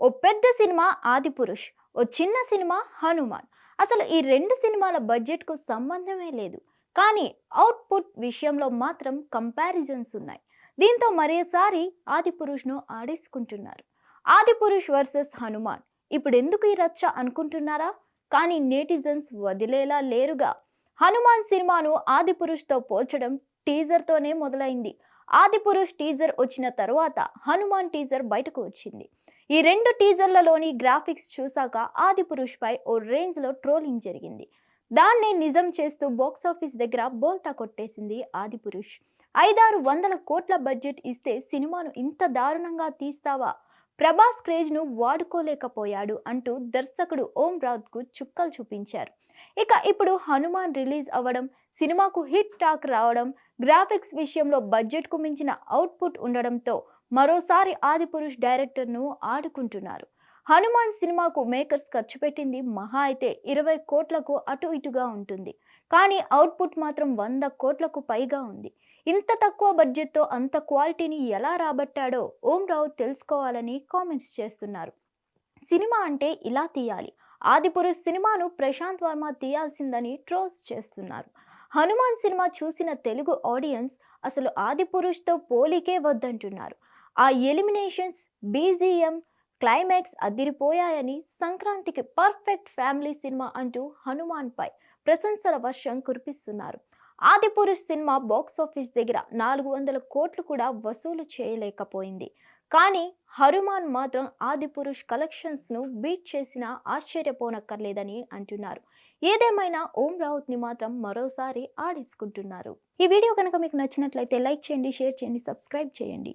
ఓ పెద్ద సినిమా ఆదిపురుష్ ఓ చిన్న సినిమా హనుమాన్. అసలు ఈ రెండు సినిమాల బడ్జెట్కు సంబంధమే లేదు. కానీ అవుట్పుట్ విషయంలో మాత్రం కంపారిజన్స్ ఉన్నాయి. దీంతో మరోసారి ఆదిపురుష్ను ఆడేసుకుంటున్నారు. ఆదిపురుష్ వర్సెస్ హనుమాన్. ఇప్పుడు ఎందుకు ఈ రచ్చ అనుకుంటున్నారా? కానీ నేటిజన్స్ వదిలేలా లేరుగా. హనుమాన్ సినిమాను ఆదిపురుష్తో పోల్చడం టీజర్తోనే మొదలైంది. ఆదిపురుష్ టీజర్ వచ్చిన తరువాత హనుమాన్ టీజర్ బయటకు వచ్చింది. ఈ రెండు టీజర్లలోని గ్రాఫిక్స్ చూశాక ఆది పురుష్పై ఓ రేంజ్లో ట్రోలింగ్ జరిగింది. దాన్ని నిజం చేస్తూ బాక్సాఫీస్ దగ్గర బోల్తా కొట్టేసింది ఆదిపురుష్. ఐదారు వందల కోట్ల బడ్జెట్ ఇస్తే సినిమాను ఇంత దారుణంగా తీస్తావా? ప్రభాస్ క్రేజ్ను వాడుకోలేకపోయాడు అంటూ దర్శకుడు ఓం రావుత్కు చుక్కలు చూపించారు. ఇక ఇప్పుడు హనుమాన్ రిలీజ్ అవ్వడం సినిమాకు హిట్ టాక్ రావడం గ్రాఫిక్స్ విషయంలో బడ్జెట్కు మించిన అవుట్పుట్ ఉండడంతో మరోసారి ఆదిపురుష్ డైరెక్టర్ను ఆడుకుంటున్నారు. హనుమాన్ సినిమాకు మేకర్స్ ఖర్చు పెట్టింది మహా అయితే ఇరవై కోట్లకు అటు ఇటుగా ఉంటుంది. కానీ అవుట్పుట్ మాత్రం వంద కోట్లకు పైగా ఉంది. ఇంత తక్కువ బడ్జెట్తో అంత క్వాలిటీని ఎలా రాబట్టాడో ఓం రావు తెలుసుకోవాలని కామెంట్స్ చేస్తున్నారు. సినిమా అంటే ఇలా తీయాలి. ఆదిపురుష్ సినిమాను ప్రశాంత్ వర్మ తీయాల్సిందని ట్రోల్స్ చేస్తున్నారు. హనుమాన్ సినిమా చూసిన తెలుగు ఆడియన్స్ అసలు ఆదిపురుష్తో పోలికే వద్దంటున్నారు. ఆ ఎలిమినేషన్స్ బీజిఎం క్లైమాక్స్ అదిరిపోయాయని సంక్రాంతికి పర్ఫెక్ట్ ఫ్యామిలీ సినిమా అంటూ హనుమాన్పై ప్రశంసల వర్షం కురిపిస్తున్నారు. ఆదిపురుష్ సినిమా బాక్స్ ఆఫీస్ దగ్గర నాలుగు వందల కోట్లు కూడా వసూలు చేయలేకపోయింది. కానీ హనుమాన్ మాత్రం ఆదిపురుష్ కలెక్షన్స్ను బీట్ చేసినా ఆశ్చర్యపోనక్కర్లేదని అంటున్నారు. ఏదేమైనా ఓం రావుత్ని మాత్రం మరోసారి ఆడేసుకుంటున్నారు ఈ వీడియో కనుక మీకు నచ్చినట్లయితే లైక్ చేయండి షేర్ చేయండి సబ్స్క్రైబ్ చేయండి.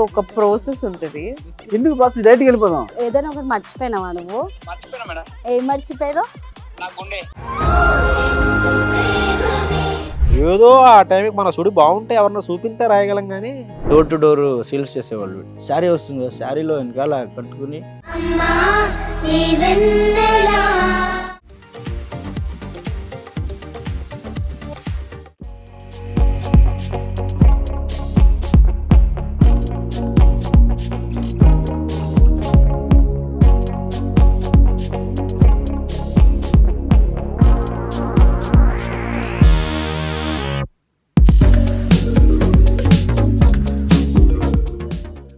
దీనికి ఒక ప్రాసెస్ ఉంటుంది. ఎందుకు ప్రాసెస్ డైరెక్ట్కి వెళ్ళిపోదాం. ఏదైనా ఒకటి మర్చిపోయినావా నువ్వు? ఏం మర్చిపోయావు ఏదో ఆ టైంకి మన సుడి బాగుంటే ఎవరన్నా చూపిస్తే రాయగలం కానీ డోర్ టు డోర్ సేల్స్ చేసేవాళ్ళు. శారీ వస్తుంది కదా శారీలో వెనకాల కట్టుకుని. అమ్మా నీ వెన్నెలా?